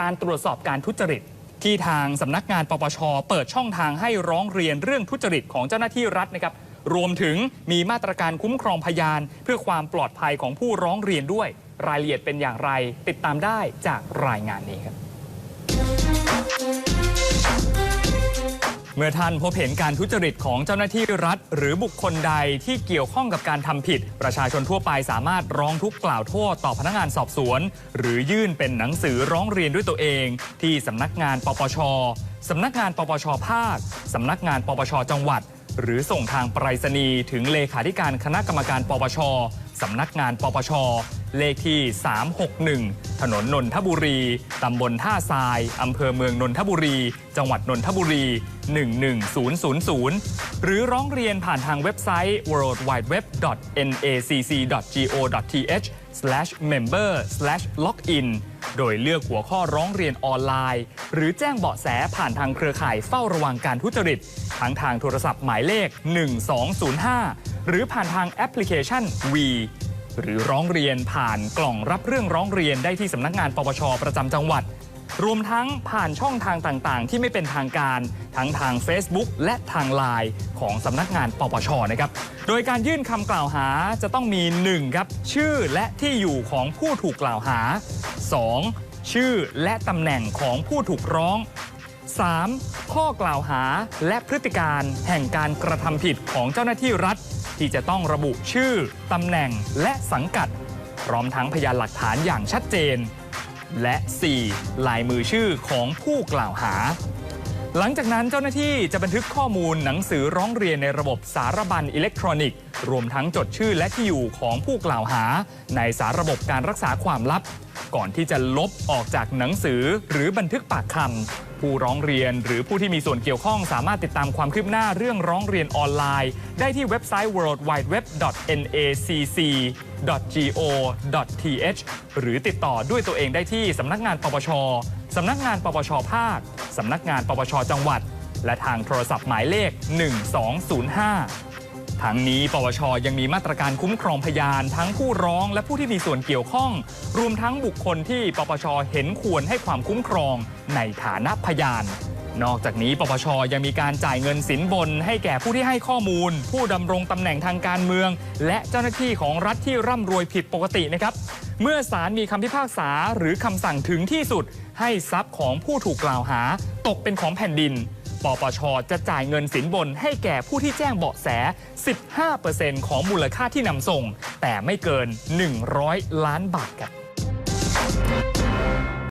การตรวจสอบการทุจริต ที่ทางสำนักงานปปช เปิดช่องทางให้ร้องเรียนเรื่องทุจริตของเจ้าหน้าที่รัฐนะครับรวมถึงมีมาตรการคุ้มครองพยาน เพื่อความปลอดภัยของผู้ร้องเรียนด้วย รายละเอียดเป็นอย่างไร ติดตามได้จากรายงานนี้ครับ เมื่อท่านพบเห็นการทุจริตของเจ้าหน้าที่รัฐ หรือบุคคลใดที่เกี่ยวข้องกับการทำผิด ประชาชนทั่วไปสามารถร้องทุกข์กล่าวโทษต่อพนักงานสอบสวน หรือยื่นเป็นหนังสือร้องเรียนด้วยตัวเอง ที่สำนักงานปปชสำนักงานปปชภาคสำนักงานปปชจังหวัด หรือส่งทางไปรษณีย์ถึงเลขาธิการคณะกรรมการปปชสำนักงานปปชเลขที่ 361 ถนนนนทบุรี ตำบลท่าทราย อำเภอเมืองนนทบุรี จังหวัดนนทบุรี 11000 หรือร้องเรียนผ่านทางเว็บไซต์ worldwideweb.nacc.go.th/member/login โดยเลือกหัวข้อร้องเรียนออนไลน์ หรือแจ้งเบาะแสผ่านทางเครือข่ายเฝ้าระวังการทุจริต ทั้งทางโทรศัพท์หมายเลข 1205 หรือผ่านทางแอปพลิเคชัน V หรือร้องเรียนผ่านกล่องรับเรื่องร้องเรียนได้ที่สำนักงานปปชประจำจังหวัด รวมทั้งผ่านช่องทางต่างๆ ที่ไม่เป็นทางการ ทั้งทาง Facebook และทางไลน์ของสำนักงานปปชนะครับ โดยการยื่นคำกล่าวหาจะต้องมี 1. ครับชื่อและที่อยู่ของผู้ถูกกล่าวหา 2. ชื่อและตำแหน่งของผู้ถูกร้อง 3. ข้อกล่าวหาและพฤติการแห่งการกระทำผิดของเจ้าหน้าที่รัฐ ที่จะต้องระบุชื่อตำแหน่งและสังกัด พร้อมทั้งพยานหลักฐานอย่างชัดเจน และ 4. ลายมือชื่อของผู้กล่าวหา หลังจากนั้นเจ้าหน้าที่จะบันทึกข้อมูลหนังสือร้องเรียนในระบบสารบัญอิเล็กทรอนิกส์ รวมทั้งจดชื่อและที่อยู่ของผู้กล่าวหา ในสารระบบการรักษาความลับ ก่อนที่จะลบออกจากหนังสือหรือบันทึกปากคำผู้ร้องเรียนหรือผู้ที่มีส่วนเกี่ยวข้องสามารถติดตามความคืบหน้าเรื่องร้องเรียนออนไลน์ ได้ที่เว็บไซต์ worldwideweb.nacc.go.th หรือติดต่อด้วยตัวเองได้ที่สำนักงานปปชสำนักงานปปชภาคสำนักงานปปชจังหวัด และทางโทรศัพท์หมายเลข 1205 ทั้งนี้ปปชยังมีมาตรการคุ้มครองพยาน ทั้งผู้ร้องและผู้ที่มีส่วนเกี่ยวข้อง รวมทั้งบุคคลที่ปปช เห็นควรให้ความคุ้มครองในฐานะพยาน นอกจากนี้ ปปช ยังมีการจ่ายเงินสินบน ให้แก่ผู้ที่ให้ข้อมูล ผู้ดำรงตำแหน่งทางการเมือง และเจ้าหน้าที่ของรัฐที่ร่ำรวยผิดปกตินะครับ เมื่อศาลมีคำพิพากษาหรือคำสั่งถึงที่สุด ให้ทรัพย์ของผู้ถูกกล่าวหา ตกเป็นของแผ่นดิน ปปช จะจ่ายเงินสินบนให้แก่ผู้ที่แจ้งเบาะแส 15%ของมูลค่าที่นำส่ง แต่ไม่เกิน 100 ล้านบาทครับ